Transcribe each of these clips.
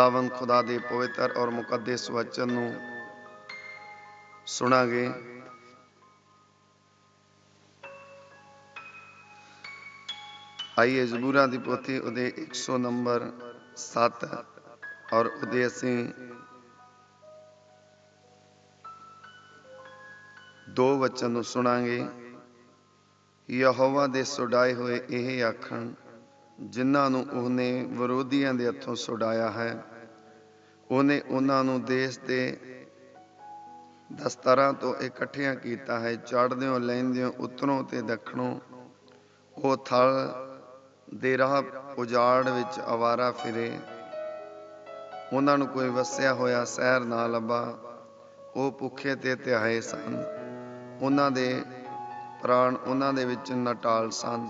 ਖੁਦਾਵੰਦ, ਖੁਦਾ ਦੇ ਪਵਿੱਤਰ ਔਰ ਮੁਕੱਦਸ ਵਚਨ ਨੂੰ ਸੁਣਾਂਗੇ। ਆਈਏ ਜ਼ਬੂਰਾਂ ਦੀ ਪੋਥੀ, ਉਹਦੇ 100 ਨੰਬਰ 7 ਔਰ ਉਹਦੇ ਅਸੀਂ ਦੋ ਵਚਨ ਨੂੰ ਸੁਣਾਂਗੇ। ਯਹੋਵਾ ਦੇ ਸੁਡਾਏ ਹੋਏ ਇਹ ਆਖਣ ਜਿਨ੍ਹਾਂ ਨੂੰ ਉਹਨੇ ਵਿਰੋਧੀਆਂ ਦੇ ਹੱਥੋਂ ਛੁਡਾਇਆ ਹੈ, ਉਹਨੇ ਉਹਨਾਂ ਨੂੰ ਦੇਸ਼ ਦੇ ਦਸਤਾਰਾਂ ਤੋਂ ਇਕੱਠਿਆਂ ਕੀਤਾ ਹੈ ਚੜ੍ਹਦਿਆਂ ਲੈਂਦਿਆਂ ਉਤਰੋਂ ਤੇ ਦੱਖਣੋਂ। ਉਹ ਥਲ ਦੇ ਰਾਹ ਉਜਾੜ ਵਿੱਚ ਆਵਾਰਾ ਫਿਰੇ। ਉਹਨਾਂ ਨੂੰ ਕੋਈ ਵਸਿਆ ਹੋਇਆ ਸ਼ਹਿਰ ਨਾ ਲੱਭਾ। ਉਹ ਭੁੱਖੇ ਤੇ ਤਿਹਾਏ ਸਨ। ਉਹਨਾਂ ਦੇ ਪ੍ਰਾਣ ਉਹਨਾਂ ਦੇ ਵਿੱਚ ਨਟਾਲ ਸਨ।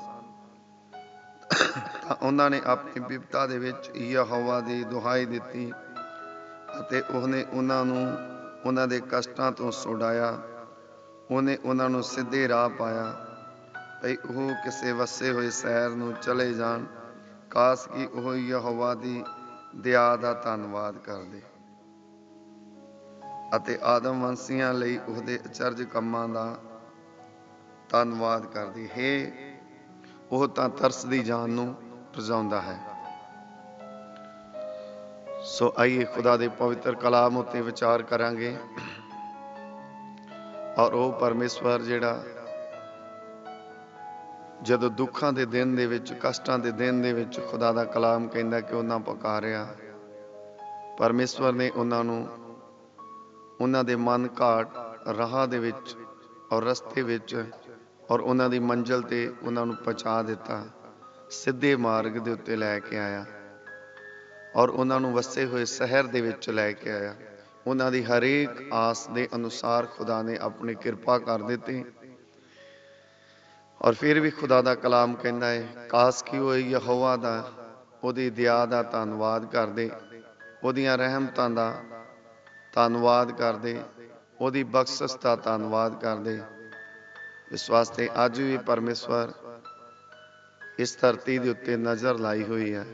ਉਹਨਾਂ ਨੇ ਆਪਣੀ ਬਿਪਤਾ ਦੇ ਵਿੱਚ ਯਹੋਵਾ ਦੀ ਦੁਹਾਈ ਦਿੱਤੀ ਅਤੇ ਉਹਨੇ ਉਹਨਾਂ ਨੂੰ ਉਹਨਾਂ ਦੇ ਕਸ਼ਟਾਂ ਤੋਂ ਛੁਡਾਇਆ ਉਹਨੇ ਉਹਨਾਂ ਨੂੰ ਸਿੱਧੇ ਰਾਹ ਪਾਇਆ ਭਈ ਉਹ ਕਿਸੇ ਵਸੇ ਹੋਏ ਸੈਰ ਨੂੰ ਚਲੇ ਜਾਣ ਕਾਸ ਕੀ ਉਹ ਯਹੋਵਾ ਦੀ ਦਇਆ ਦਾ ਧੰਨਵਾਦ ਕਰਦੇ। ਅਤੇ ਆਦਮ ਵੰਸੀਆਂ ਲਈ ਉਹਦੇ ਅਚਰਜ ਕੰਮਾਂ ਦਾ ਧੰਨਵਾਦ ਕਰਦੇ। ਹੈ ਉਹ ਤਾਂ ਤਰਸ ਦੀ ਜਾਨ ਨੂੰ ਰਜ਼ਾਉਂਦਾ ਹੈ। ਸੋ ਆਈਏ ਖੁਦਾ ਦੇ ਪਵਿੱਤਰ ਕਲਾਮ ਉੱਤੇ ਵਿਚਾਰ ਕਰਾਂਗੇ। ਔਰ ਉਹ ਪਰਮੇਸ਼ਵਰ ਜਿਹੜਾ ਜਦੋਂ ਦੁੱਖਾਂ ਦੇ ਦਿਨ ਦੇ ਵਿੱਚ, ਕਸ਼ਟਾਂ ਦੇ ਦਿਨ ਦੇ ਵਿੱਚ ਖੁਦਾ ਦਾ ਕਲਾਮ ਕਹਿੰਦਾ ਕਿ ਉਹਨਾਂ ਪੁਕਾਰਿਆ, ਪਰਮੇਸ਼ਵਰ ਨੇ ਉਹਨਾਂ ਨੂੰ ਉਹਨਾਂ ਦੇ ਮਨ ਘਾਟ ਰਾਹ ਦੇ ਵਿੱਚ ਔਰ ਰਸਤੇ ਵਿੱਚ ਔਰ ਉਹਨਾਂ ਦੀ ਮੰਜ਼ਲ ਤੇ ਉਹਨਾਂ ਨੂੰ ਪਹੁੰਚਾ ਦਿੱਤਾ। ਸਿੱਧੇ ਮਾਰਗ ਦੇ ਉੱਤੇ ਲੈ ਕੇ ਆਇਆ ਔਰ ਉਹਨਾਂ ਨੂੰ ਵਸੇ ਹੋਏ ਸ਼ਹਿਰ ਦੇ ਵਿੱਚ ਲੈ ਕੇ ਆਇਆ। ਉਹਨਾਂ ਦੀ ਹਰੇਕ ਆਸ ਦੇ ਅਨੁਸਾਰ ਖੁਦਾ ਨੇ ਆਪਣੀ ਕਿਰਪਾ ਕਰ ਦਿੱਤੀ ਔਰ ਫਿਰ ਵੀ ਖੁਦਾ ਦਾ ਕਲਾਮ ਕਹਿੰਦਾ ਹੈ ਕਾਸ ਕੀ ਹੋਏ ਯਹੋਵਾ ਦਾ? ਉਹਦੀ ਦਿਆ ਦਾ ਧੰਨਵਾਦ ਕਰਦੇ, ਉਹਦੀਆਂ ਰਹਿਮਤਾਂ ਦਾ ਧੰਨਵਾਦ ਕਰਦੇ, ਉਹਦੀ ਬਖਸ਼ਿਸ਼ ਦਾ ਧੰਨਵਾਦ ਕਰਦੇ ਇਸ ਵਾਸਤੇ ਅੱਜ ਵੀ ਪਰਮੇਸ਼ਵਰ ਇਸ ਧਰਤੀ ਦੇ ਉੱਤੇ ਨਜ਼ਰ ਲਾਈ ਹੋਈ ਹੈ।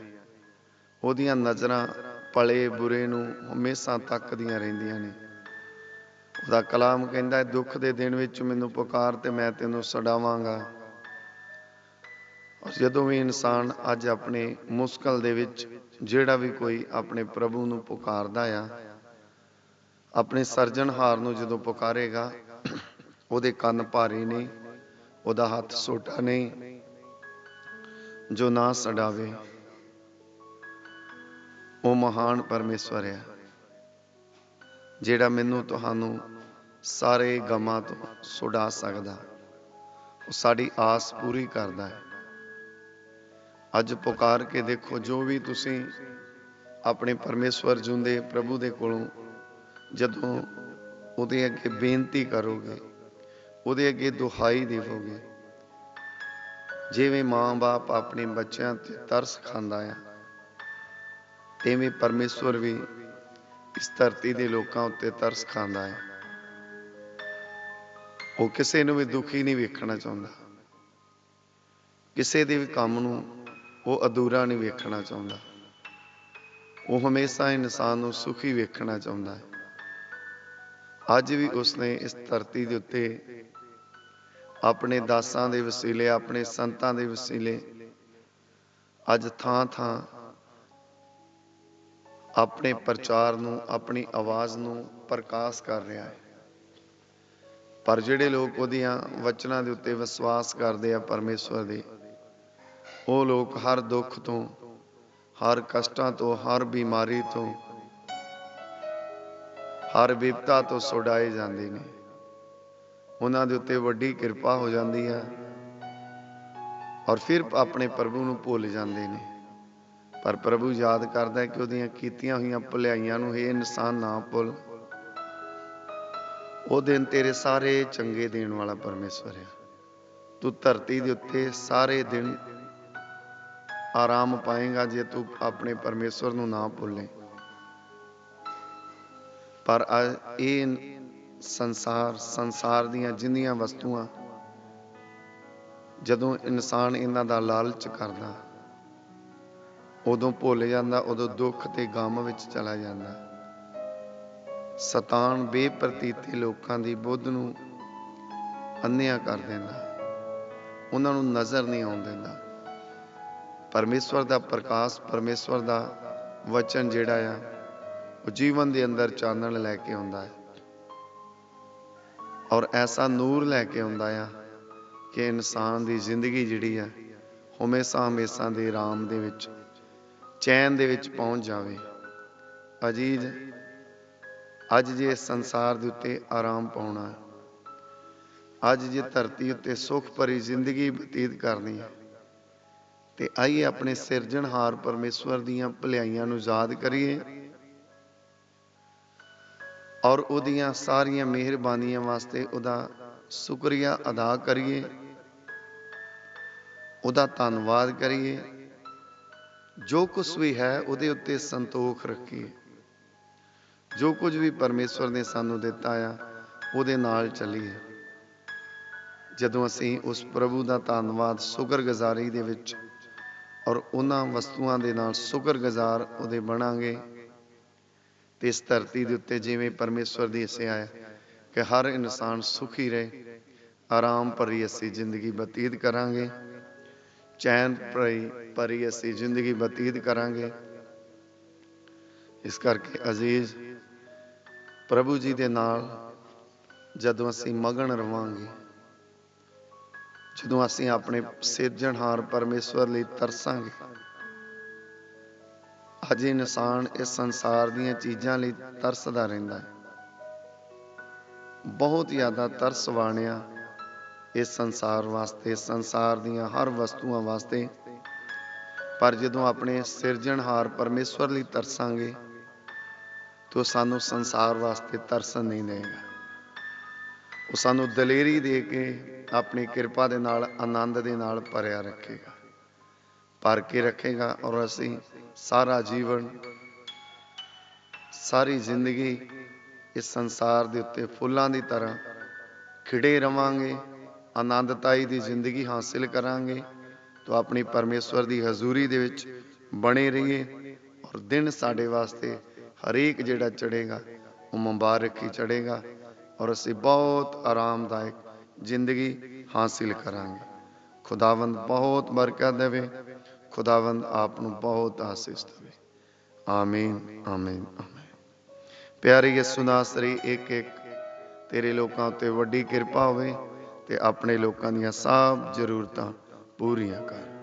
ਉਹਦੀਆਂ ਨਜ਼ਰਾਂ ਭਲੇ ਬੁਰੇ ਨੂੰ ਹਮੇਸ਼ਾ ਤੱਕਦੀਆਂ ਰਹਿੰਦੀਆਂ ਨੇ। ਉਹਦਾ ਕਲਾਮ ਕਹਿੰਦਾ ਹੈ, ਦੁੱਖ ਦੇ ਦਿਨ ਵਿੱਚ ਮੈਨੂੰ ਪੁਕਾਰ ਤੇ ਮੈਂ ਤੈਨੂੰ ਸੜਾਵਾਂਗਾ ਔਰ ਜਦੋਂ ਵੀ ਇਨਸਾਨ ਅੱਜ ਆਪਣੇ ਮੁਸ਼ਕਲ ਦੇ ਵਿੱਚ, ਜਿਹੜਾ ਵੀ ਕੋਈ ਆਪਣੇ ਪ੍ਰਭੂ ਨੂੰ ਪੁਕਾਰਦਾ ਆ, ਆਪਣੇ ਸਰਜਣਹਾਰ ਨੂੰ ਜਦੋਂ ਪੁਕਾਰੇਗਾ ਉਹਦੇ ਕੰਨ ਭਾਰੇ ਨਹੀਂ ਉਹਦਾ ਹੱਥ ਛੋਟਾ ਨਹੀਂ ਜੋ ਨਾ ਛਡਾਵੇ ਉਹ ਮਹਾਨ ਪਰਮੇਸ਼ਵਰ ਹੈ ਜਿਹੜਾ ਮੈਨੂੰ ਤੁਹਾਨੂੰ ਸਾਰੇ ਗਮਾਂ ਤੋਂ ਛੁਡਾ ਸਕਦਾ। ਉਹ ਸਾਡੀ ਆਸ ਪੂਰੀ ਕਰਦਾ ਹੈ। ਅੱਜ ਪੁਕਾਰ ਕੇ ਦੇਖੋ, ਜੋ ਵੀ ਤੁਸੀਂ ਆਪਣੇ ਪਰਮੇਸ਼ਵਰ ਜੁੰਦੇ ਪ੍ਰਭੂ ਦੇ ਕੋਲੋਂ ਜਦੋਂ ਉਹਦੇ ਅੱਗੇ ਬੇਨਤੀ ਕਰੋਗੇ ਉਹਦੇ ਅੱਗੇ ਦੁਹਾਈ ਦੇਵੋਗੇ ਜਿਵੇਂ ਮਾਂ-ਬਾਪ ਆਪਣੇ ਬੱਚਿਆਂ ਤੇ ਤਰਸ ਖਾਂਦਾ ਆ, ਐਵੇਂ ਪਰਮੇਸ਼ਵਰ ਵੀ ਇਸ ਧਰਤੀ ਦੇ ਲੋਕਾਂ ਉੱਤੇ ਤਰਸ ਖਾਂਦਾ ਹੈ ਉਹ ਕਿਸੇ ਨੂੰ ਵੀ ਦੁਖੀ ਨਹੀਂ ਵੇਖਣਾ ਚਾਹੁੰਦਾ। ਕਿਸੇ ਦੇ ਵੀ ਕੰਮ ਨੂੰ ਉਹ ਅਧੂਰਾ ਨਹੀਂ ਵੇਖਣਾ ਚਾਹੁੰਦਾ। ਉਹ ਹਮੇਸ਼ਾ ਇਨਸਾਨ ਨੂੰ ਸੁਖੀ ਵੇਖਣਾ ਚਾਹੁੰਦਾ। ਹੈ ਅੱਜ ਵੀ ਉਸਨੇ ਇਸ ਧਰਤੀ ਦੇ ਉੱਤੇ ਆਪਣੇ ਦਾਸਾਂ ਦੇ ਵਸੀਲੇ, ਆਪਣੇ ਸੰਤਾਂ ਦੇ ਵਸੀਲੇ। ਅੱਜ ਥਾਂ ਥਾਂ ਆਪਣੇ ਪ੍ਰਚਾਰ ਨੂੰ, ਆਪਣੀ ਆਵਾਜ਼ ਨੂੰ ਪ੍ਰਕਾਸ਼ ਕਰ ਰਿਹਾ ਹੈ। ਪਰ ਜਿਹੜੇ ਲੋਕ ਉਹਦੀਆਂ ਵਚਨਾਂ ਦੇ ਉੱਤੇ ਵਿਸ਼ਵਾਸ ਕਰਦੇ ਆ ਪਰਮੇਸ਼ਵਰ ਦੇ, ਉਹ ਲੋਕ ਹਰ ਦੁੱਖ ਤੋਂ, ਹਰ ਕਸ਼ਟਾਂ ਤੋਂ, ਹਰ ਬਿਮਾਰੀ ਤੋਂ, ਹਰ ਵਿਪਤਾ ਤੋਂ ਛੁਡਾਏ ਜਾਂਦੇ ਨੇ। ਉਹਨਾਂ ਦੇ ਉੱਤੇ ਵੱਡੀ ਕਿਰਪਾ ਹੋ ਜਾਂਦੀ ਹੈ ਔਰ ਫਿਰ ਆਪਣੇ ਪ੍ਰਭੂ ਨੂੰ ਭੁੱਲ ਜਾਂਦੇ ਨੇ। ਪਰ ਪ੍ਰਭੂ ਯਾਦ ਕਰਦਾ ਹੈ ਕਿ ਉਹਦੀਆਂ ਕੀਤੀਆਂ ਹੋਈਆਂ ਭਲਾਈਆਂ ਨੂੰ ਇਹ ਇਨਸਾਨ ਨਾ ਭੁੱਲ। ਉਹ ਦਿਨ ਤੇਰੇ ਸਾਰੇ ਚੰਗੇ ਦੇਣ ਵਾਲਾ ਪਰਮੇਸ਼ਵਰ ਹੈ। ਤੂੰ ਧਰਤੀ ਦੇ ਉੱਤੇ ਸਾਰੇ ਦਿਨ ਆਰਾਮ ਪਾਏਗਾ ਜੇ ਤੂੰ ਆਪਣੇ ਪਰਮੇਸ਼ਵਰ ਨੂੰ ਨਾ ਭੁੱਲੇ। ਪਰ ਇਹ ਸੰਸਾਰ ਸੰਸਾਰ ਦੀਆਂ ਜਿੰਨੀਆਂ ਵਸਤੂਆਂ, ਜਦੋਂ ਇਨਸਾਨ ਇਹਨਾਂ ਦਾ ਲਾਲਚ ਕਰਦਾ, ਉਦੋਂ ਭੁੱਲ ਜਾਂਦਾ, ਉਦੋਂ ਦੁੱਖ ਤੇ ਗਮ ਵਿੱਚ ਚਲਾ ਜਾਂਦਾ। ਸਤਾਨ ਬੇਪ੍ਰਤੀਤੀ ਲੋਕਾਂ ਦੀ ਬੁੱਧ ਨੂੰ ਅੰਨਿਆ ਕਰ ਦਿੰਦਾ। ਉਹਨਾਂ ਨੂੰ ਨਜ਼ਰ ਨਹੀਂ ਆਉਣ ਦਿੰਦਾ। ਪਰਮੇਸ਼ਵਰ ਦਾ ਪ੍ਰਕਾਸ਼, ਪਰਮੇਸ਼ਵਰ ਦਾ ਵਚਨ ਜਿਹੜਾ ਆ, ਉਹ ਜੀਵਨ ਦੇ ਅੰਦਰ ਚਾਨਣ ਲੈ ਕੇ ਆਉਂਦਾ ਹੈ। ਔਰ ਐਸਾ ਨੂਰ ਲੈ ਕੇ ਆਉਂਦਾ ਆ ਕਿ ਇਨਸਾਨ ਦੀ ਜ਼ਿੰਦਗੀ ਜਿਹੜੀ ਆ, ਹਮੇਸ਼ਾ ਹਮੇਸ਼ਾ ਦੇ ਆਰਾਮ ਦੇ ਵਿੱਚ, ਚੈਨ ਦੇ ਵਿੱਚ ਪਹੁੰਚ ਜਾਵੇ। ਅਜੀਜ਼, ਅੱਜ ਜੇ ਸੰਸਾਰ ਦੇ ਉੱਤੇ ਆਰਾਮ ਪਾਉਣਾ, ਅੱਜ ਜੇ ਧਰਤੀ ਉੱਤੇ ਸੁਖ ਭਰੀ ਜ਼ਿੰਦਗੀ ਬਤੀਤ ਕਰਨੀ ਹੈ ਤੇ ਆਈਏ ਆਪਣੇ ਸਿਰਜਣਹਾਰ ਪਰਮੇਸ਼ਵਰ ਦੀਆਂ ਭਲਾਈਆਂ ਨੂੰ ਯਾਦ ਕਰੀਏ। ਔਰ ਉਹਦੀਆਂ ਸਾਰੀਆਂ ਮਿਹਰਬਾਨੀਆਂ ਵਾਸਤੇ ਉਹਦਾ ਸ਼ੁਕਰੀਆ ਅਦਾ ਕਰੀਏ। ਉਹਦਾ ਧੰਨਵਾਦ ਕਰੀਏ। ਜੋ ਕੁਝ ਵੀ ਹੈ ਉਹਦੇ ਉੱਤੇ ਸੰਤੋਖ ਰੱਖੀਏ। ਜੋ ਕੁਝ ਵੀ ਪਰਮੇਸ਼ਵਰ ਨੇ ਸਾਨੂੰ ਦਿੱਤਾ ਆ, ਉਹਦੇ ਨਾਲ ਚੱਲੀਏ। ਜਦੋਂ ਅਸੀਂ ਉਸ ਪ੍ਰਭੂ ਦਾ ਧੰਨਵਾਦ ਸ਼ੁਕਰਗੁਜ਼ਾਰੀ ਦੇ ਵਿੱਚ ਔਰ ਉਹਨਾਂ ਵਸਤੂਆਂ ਦੇ ਨਾਲ ਸ਼ੁਕਰਗੁਜ਼ਾਰ ਉਹਦੇ ਬਣਾਂਗੇ ਤੇ ਇਸ ਧਰਤੀ ਦੇ ਉੱਤੇ ਜਿਵੇਂ ਪਰਮੇਸ਼ਵਰ ਦੀ ਇਸੇ ਆਇਆ ਕਿ ਹਰ ਇਨਸਾਨ ਸੁਖੀ ਰਹੇ, ਆਰਾਮ ਭਰੀ ਅਸੀਂ ਜ਼ਿੰਦਗੀ ਬਤੀਤ ਕਰਾਂਗੇ, ਚੈਨ ਭਰੀ ਭਰੀ ਅਸੀਂ ਜ਼ਿੰਦਗੀ ਬਤੀਤ ਕਰਾਂਗੇ। ਇਸ ਕਰਕੇ ਅਜ਼ੀਜ਼, ਪ੍ਰਭੂ ਜੀ ਦੇ ਨਾਲ ਜਦੋਂ ਅਸੀਂ ਮਗਨ ਰਵਾਂਗੇ, ਜਦੋਂ ਅਸੀਂ ਆਪਣੇ ਸਿਰਜਣਹਾਰ ਪਰਮੇਸ਼ਵਰ ਲਈ ਤਰਸਾਂਗੇ ਅੱਜ ਇਨਸਾਨ ਇਸ ਸੰਸਾਰ ਦੀਆਂ ਚੀਜ਼ਾਂ ਲਈ ਤਰਸਦਾ ਰਹਿੰਦਾ ਹੈ। ਬਹੁਤ ਜ਼ਿਆਦਾ ਤਰਸ ਵਾਣਿਆ ਇਸ ਸੰਸਾਰ ਵਾਸਤੇ, ਸੰਸਾਰ ਦੀਆਂ ਹਰ ਵਸਤੂਆਂ ਵਾਸਤੇ। ਪਰ ਜਦੋਂ ਆਪਣੇ ਸਿਰਜਣਹਾਰ ਪਰਮੇਸ਼ਵਰ ਲਈ ਤਰਸਾਂਗੇ, ਤਾਂ ਸਾਨੂੰ ਸੰਸਾਰ ਵਾਸਤੇ ਤਰਸਣ ਨਹੀਂ ਦੇਗਾ ਉਹ ਸਾਨੂੰ ਦਲੇਰੀ ਦੇ ਕੇ ਆਪਣੀ ਕਿਰਪਾ ਦੇ ਨਾਲ, ਆਨੰਦ ਦੇ ਨਾਲ ਭਰਿਆ ਰੱਖੇਗਾ। ਭਰ ਕੇ ਰੱਖੇਗਾ ਔਰ ਅਸੀਂ ਸਾਰਾ ਜੀਵਨ, ਸਾਰੀ ਜ਼ਿੰਦਗੀ ਇਸ ਸੰਸਾਰ ਦੇ ਉੱਤੇ ਫੁੱਲਾਂ ਦੀ ਤਰ੍ਹਾਂ ਖਿੜੇ ਰਵਾਂਗੇ, ਆਨੰਦਤਾਈ ਦੀ ਜ਼ਿੰਦਗੀ ਹਾਸਿਲ ਕਰਾਂਗੇ ਤਾਂ ਆਪਣੀ ਪਰਮੇਸ਼ਵਰ ਦੀ ਹਜ਼ੂਰੀ ਦੇ ਵਿੱਚ ਬਣੇ ਰਹੀਏ ਔਰ ਦਿਨ ਸਾਡੇ ਵਾਸਤੇ ਹਰੇਕ ਜਿਹੜਾ ਚੜੇਗਾ ਉਹ ਮੁਬਾਰਕ ਹੀ ਚੜੇਗਾ ਔਰ ਅਸੀਂ ਬਹੁਤ ਆਰਾਮਦਾਇਕ ਜ਼ਿੰਦਗੀ ਹਾਸਿਲ ਕਰਾਂਗੇ। ਖੁਦਾਵੰਦ ਬਹੁਤ ਬਰਕਤ ਦੇਵੇ। ਖੁਦਾਵੰਦ ਆਪ ਨੂੰ ਬਹੁਤ ਆਸੀਸ ਦੇਵੇ। ਆਮੀਨ ਆਮੀਨ ਆਮੀਨ। ਪਿਆਰੇ ਯਿਸੂ ਨਾਸਰੀ ਇੱਕ ਇੱਕ ਤੇਰੇ ਲੋਕਾਂ ਉੱਤੇ ਵੱਡੀ ਕਿਰਪਾ ਹੋਵੇ ਤੇ ਆਪਣੇ ਲੋਕਾਂ ਦੀਆਂ ਸਭ ਜ਼ਰੂਰਤਾਂ ਪੂਰੀਆਂ ਕਰ।